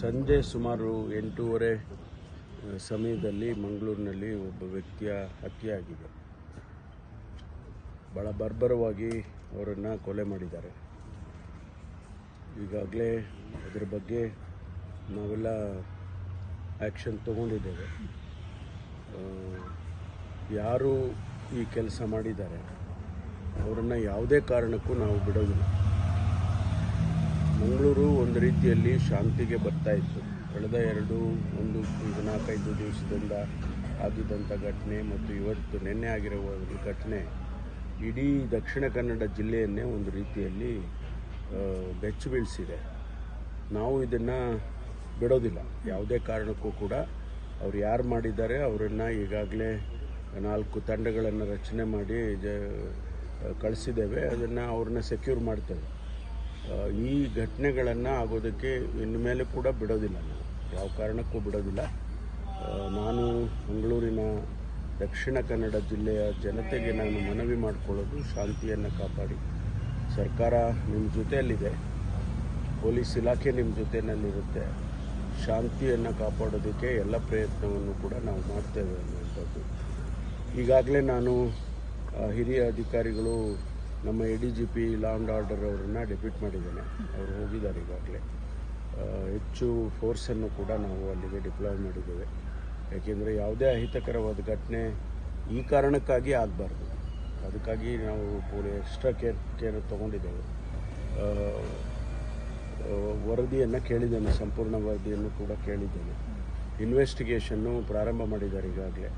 ಸಂಜೆ ಸುಮಾರು ಎಂಟೂವರೆ ಸಮಯದಲ್ಲಿ ಮಂಗಳೂರಿನಲ್ಲಿ ಒಬ್ಬ ವ್ಯಕ್ತಿಯ ಹತ್ಯೆಯಾಗಿದೆ. ಭಾಳ ಬರ್ಬರವಾಗಿ ಅವರನ್ನು ಕೊಲೆ ಮಾಡಿದ್ದಾರೆ. ಈಗಾಗಲೇ ಅದರ ಬಗ್ಗೆ ನಾವೆಲ್ಲ ಆ್ಯಕ್ಷನ್ ತಗೊಂಡಿದ್ದೇವೆ. ಯಾರು ಈ ಕೆಲಸ ಮಾಡಿದ್ದಾರೆ, ಅವರನ್ನು ಯಾವುದೇ ಕಾರಣಕ್ಕೂ ನಾವು ಬಿಡೋದಿಲ್ಲ. ಮಂಗಳೂರು ಒಂದು ರೀತಿಯಲ್ಲಿ ಶಾಂತಿಗೆ ಬರ್ತಾ ಇತ್ತು. ಕಳೆದ ಎರಡು, ಒಂದು ಈಗ ನಾಲ್ಕೈದು ದಿವಸದಿಂದ ಆಗಿದ್ದಂಥ ಘಟನೆ ಮತ್ತು ಇವತ್ತು ನಿನ್ನೆ ಆಗಿರುವ ಒಂದು ಘಟನೆ ಇಡೀ ದಕ್ಷಿಣ ಕನ್ನಡ ಜಿಲ್ಲೆಯನ್ನೇ ಒಂದು ರೀತಿಯಲ್ಲಿ ಬೆಚ್ಚು ಬೀಳಿಸಿದೆ. ನಾವು ಇದನ್ನು ಬಿಡೋದಿಲ್ಲ. ಯಾವುದೇ ಕಾರಣಕ್ಕೂ ಕೂಡ ಅವ್ರು ಯಾರು ಮಾಡಿದ್ದಾರೆ ಅವರನ್ನು ಈಗಾಗಲೇ ನಾಲ್ಕು ತಂಡಗಳನ್ನು ರಚನೆ ಮಾಡಿ ಜ, ಕಳಿಸಿದ್ದೇವೆ. ಅದನ್ನು ಅವ್ರನ್ನ ಸೆಕ್ಯೂರ್ ಮಾಡ್ತೇವೆ. ಈ ಘಟನೆಗಳನ್ನು ಆಗೋದಕ್ಕೆ ಇನ್ನು ಮೇಲೆ ಕೂಡ ಬಿಡೋದಿಲ್ಲ. ನಾನು ಯಾವ ಕಾರಣಕ್ಕೂ ಬಿಡೋದಿಲ್ಲ. ನಾನು ಮಂಗಳೂರಿನ ದಕ್ಷಿಣ ಕನ್ನಡ ಜಿಲ್ಲೆಯ ಜನತೆಗೆ ನಾನು ಮನವಿ ಮಾಡಿಕೊಳ್ಳೋದು ಶಾಂತಿಯನ್ನು ಕಾಪಾಡಿ. ಸರ್ಕಾರ ನಿಮ್ಮ ಜೊತೆಯಲ್ಲಿದೆ. ಪೊಲೀಸ್ ಇಲಾಖೆ ನಿಮ್ಮ ಜೊತೆಯಲ್ಲಿರುತ್ತೆ. ಶಾಂತಿಯನ್ನು ಕಾಪಾಡೋದಕ್ಕೆ ಎಲ್ಲ ಪ್ರಯತ್ನವನ್ನು ಕೂಡ ನಾವು ಮಾಡ್ತೇವೆ ಅನ್ನುವಂಥದ್ದು. ಈಗಾಗಲೇ ನಾನು ಹಿರಿಯ ಅಧಿಕಾರಿಗಳು ನಮ್ಮ A D G P law and order ಅವರನ್ನು ಡೆಪ್ಯೂಟ್ ಮಾಡಿದ್ದೇನೆ. ಅವರು ಹೋಗಿದ್ದಾರೆ ಈಗಾಗಲೇ. ಹೆಚ್ಚು ಫೋರ್ಸನ್ನು ಕೂಡ ನಾವು ಅಲ್ಲಿಗೆ ಡಿಪ್ಲಾಯ್ ಮಾಡಿದ್ದೇವೆ. ಯಾಕೆಂದರೆ ಯಾವುದೇ ಅಹಿತಕರವಾದ ಘಟನೆ ಈ ಕಾರಣಕ್ಕಾಗಿ ಆಗಬಾರ್ದು. ಅದಕ್ಕಾಗಿ ನಾವು ಎಕ್ಸ್ಟ್ರಾ ಕೇರ್ ಕೇರ್ ತೊಗೊಂಡಿದ್ದೇವೆ. ವರದಿಯನ್ನು ಕೇಳಿದ್ದೇನೆ, ಸಂಪೂರ್ಣ ವರದಿಯನ್ನು ಕೂಡ ಕೇಳಿದ್ದೇನೆ. ಇನ್ವೆಸ್ಟಿಗೇಷನ್ನು ಪ್ರಾರಂಭ ಮಾಡಿದ್ದಾರೆ ಈಗಾಗಲೇ.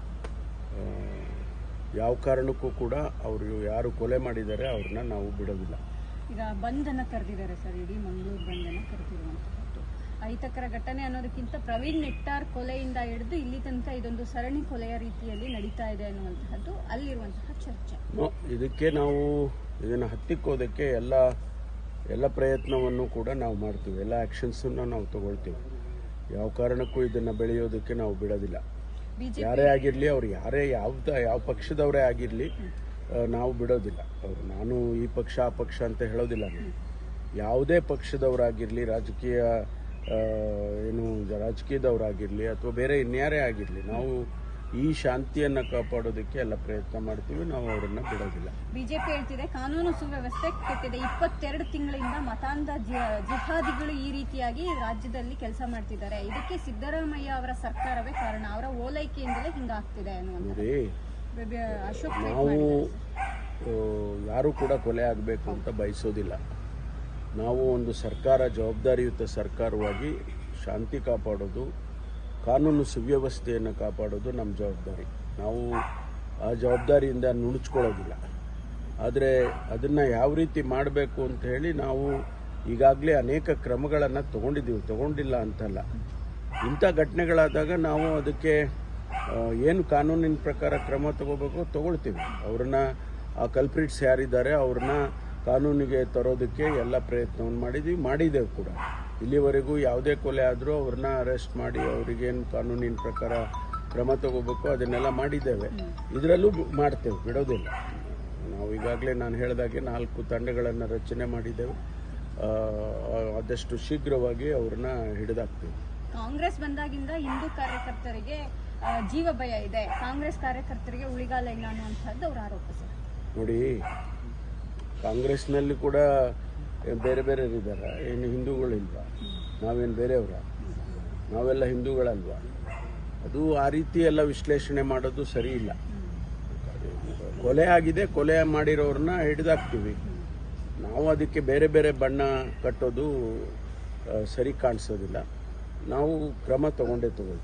ಯಾವ ಕಾರಣಕ್ಕೂ ಕೂಡ ಅವರು ಯಾರು ಕೊಲೆ ಮಾಡಿದ್ದಾರೆ ಅವ್ರನ್ನ ನಾವು ಬಿಡೋದಿಲ್ಲ. ಈಗ ಬಂಧನ ಕರೆದಿದ್ದಾರೆ ಸರ್ ಇಡೀ ಮಂಗಳೂರು ಬಂಧನ ಕರೆದಿರುವಂತಹದ್ದು. ಅಹಿತಕರ ಘಟನೆ ಅನ್ನೋದಕ್ಕಿಂತ ಪ್ರವೀಣ್ ನೆಟ್ಟಾರ್ ಕೊಲೆಯಿಂದ ಹಿಡಿದು ಇಲ್ಲಿ ತನಕ ಇದೊಂದು ಸರಣಿ ಕೊಲೆಯ ರೀತಿಯಲ್ಲಿ ನಡೀತಾ ಇದೆ ಅನ್ನುವಂತಹದ್ದು ಅಲ್ಲಿರುವಂತಹ ಚರ್ಚೆ. ಇದಕ್ಕೆ ನಾವು ಇದನ್ನು ಹತ್ತಿಕ್ಕೋದಕ್ಕೆ ಎಲ್ಲ ಎಲ್ಲ ಪ್ರಯತ್ನವನ್ನು ಕೂಡ ನಾವು ಮಾಡ್ತೀವಿ. ಎಲ್ಲ ಆ್ಯಕ್ಷನ್ಸನ್ನು ನಾವು ತಗೊಳ್ತೀವಿ. ಯಾವ ಕಾರಣಕ್ಕೂ ಇದನ್ನು ಬೆಳೆಯೋದಕ್ಕೆ ನಾವು ಬಿಡೋದಿಲ್ಲ. ಯಾರೇ ಆಗಿರಲಿ ಅವ್ರು ಯಾರೇ ಯಾವ್ದ ಯಾವ ಪಕ್ಷದವರೇ ಆಗಿರಲಿ ನಾವು ಬಿಡೋದಿಲ್ಲ. ಅವರು ನಾನು ಈ ಪಕ್ಷ, ಆ ಪಕ್ಷ ಅಂತ ಹೇಳೋದಿಲ್ಲ ನಾನು. ಯಾವುದೇ ಪಕ್ಷದವರಾಗಿರಲಿ, ರಾಜಕೀಯ ಏನು ರಾಜಕೀಯದವರಾಗಿರಲಿ ಅಥವಾ ಬೇರೆ ಇನ್ಯಾರೇ ಆಗಿರಲಿ, ನಾವು ಈ ಶಾಂತಿಯನ್ನು ಕಾಪಾಡೋದಕ್ಕೆ ಎಲ್ಲ ಪ್ರಯತ್ನ ಮಾಡ್ತೀವಿ ನಾವು ಅವರನ್ನು ಬಿಡೋದಿಲ್ಲ. ಬಿಜೆಪಿ ಹೇಳ್ತಿದೆ ಕಾನೂನು ಸುವ್ಯವಸ್ಥೆ ಕೆಟ್ಟಿದೆ. ಇಪ್ಪತ್ತೆರಡು ತಿಂಗಳಿಂದ ಮತಾಂಧ ಜಿಹಾದಿಗಳು ಈ ರೀತಿಯಾಗಿ ರಾಜ್ಯದಲ್ಲಿ ಕೆಲಸ ಮಾಡ್ತಿದ್ದಾರೆ. ಇದಕ್ಕೆ ಸಿದ್ದರಾಮಯ್ಯ ಅವರ ಸರ್ಕಾರವೇ ಕಾರಣ. ಅವರ ಓಲೈಕೆಯಿಂದಲೇ ಹಿಂಗಾಗ್ತಿದೆ ಅಶೋಕ್ ನಾವು ಯಾರೂ ಕೂಡ ಕೊಲೆ ಆಗಬೇಕು ಅಂತ ಬಯಸೋದಿಲ್ಲ. ನಾವು ಒಂದು ಸರ್ಕಾರ ಜವಾಬ್ದಾರಿಯುತ ಸರ್ಕಾರವಾಗಿ ಶಾಂತಿ ಕಾಪಾಡೋದು ಕಾನೂನು ಸುವ್ಯವಸ್ಥೆಯನ್ನು ಕಾಪಾಡೋದು ನಮ್ಮ ಜವಾಬ್ದಾರಿ. ನಾವು ಆ ಜವಾಬ್ದಾರಿಯಿಂದ ನುಣುಚ್ಕೊಳ್ಳೋದಿಲ್ಲ. ಆದರೆ ಅದನ್ನು ಯಾವ ರೀತಿ ಮಾಡಬೇಕು ಅಂತ ಹೇಳಿ ನಾವು ಈಗಾಗಲೇ ಅನೇಕ ಕ್ರಮಗಳನ್ನು ತಗೊಂಡಿದ್ದೀವಿ. ತಗೊಂಡಿಲ್ಲ ಅಂತಲ್ಲ. ಇಂಥ ಘಟನೆಗಳಾದಾಗ ನಾವು ಅದಕ್ಕೆ ಏನು ಕಾನೂನಿನ ಪ್ರಕಾರ ಕ್ರಮ ತಗೋಬೇಕು ತಗೊಳ್ತೀವಿ. ಅವ್ರನ್ನ, ಆ ಕಲ್ಪ್ರಿಟ್ಸ್ ಯಾರಿದ್ದಾರೆ ಅವ್ರನ್ನ ಕಾನೂನಿಗೆ ತರೋದಕ್ಕೆ ಎಲ್ಲ ಪ್ರಯತ್ನವನ್ನು ಮಾಡಿದ್ದೀವಿ ಮಾಡಿದ್ದೇವೆ ಕೂಡ. ಇಲ್ಲಿವರೆಗೂ ಯಾವುದೇ ಕೊಲೆ ಆದರೂ ಅವ್ರನ್ನ ಅರೆಸ್ಟ್ ಮಾಡಿ ಅವರಿಗೇನು ಕಾನೂನಿನ ಪ್ರಕಾರ ಕ್ರಮ ತಗೋಬೇಕು ಅದನ್ನೆಲ್ಲ ಮಾಡಿದ್ದೇವೆ. ಇದರಲ್ಲೂ ಮಾಡ್ತೇವೆ ಬಿಡೋದಿಲ್ಲ. ನಾವು ಈಗಾಗಲೇ ನಾನು ಹೇಳಿದಾಗೆ ನಾಲ್ಕು ತಂಡಗಳನ್ನು ರಚನೆ ಮಾಡಿದ್ದೇವೆ. ಆದಷ್ಟು ಶೀಘ್ರವಾಗಿ ಅವ್ರನ್ನ ಹಿಡಿದಾಕ್ತೇವೆ. ಕಾಂಗ್ರೆಸ್ ಬಂದಾಗಿಂದ ಹಿಂದೂ ಕಾರ್ಯಕರ್ತರಿಗೆ ಜೀವ ಭಯ ಇದೆ. ಕಾಂಗ್ರೆಸ್ ಕಾರ್ಯಕರ್ತರಿಗೆ ಉಳಿಗಾಲ ಇಲ್ಲ ಅನ್ನುವಂಥದ್ದು ಅವ್ರ ಆರೋಪ ಸರ್ ನೋಡಿ ಕಾಂಗ್ರೆಸ್ನಲ್ಲಿ ಕೂಡ ಬೇರೆ ಬೇರೆ ಇದ್ದಾರ ಏನು ಹಿಂದೂಗಳಿಲ್ವಾ? ನಾವೇನು ಬೇರೆಯವರ? ನಾವೆಲ್ಲ ಹಿಂದೂಗಳಲ್ವಾ? ಅದು ಆ ರೀತಿ ಎಲ್ಲ ವಿಶ್ಲೇಷಣೆ ಮಾಡೋದು ಸರಿ ಇಲ್ಲ. ಕೊಲೆ ಆಗಿದೆ, ಕೊಲೆ ಮಾಡಿರೋರನ್ನ ಹಿಡಿದಾಕ್ತೀವಿ. ನಾವು ಅದಕ್ಕೆ ಬೇರೆ ಬೇರೆ ಬಣ್ಣ ಕಟ್ಟೋದು ಸರಿ ಕಾಣಿಸೋದಿಲ್ಲ. ನಾವು ಕ್ರಮ ತಗೊಂಡೇ ತಗೊಳ್ತೀವಿ.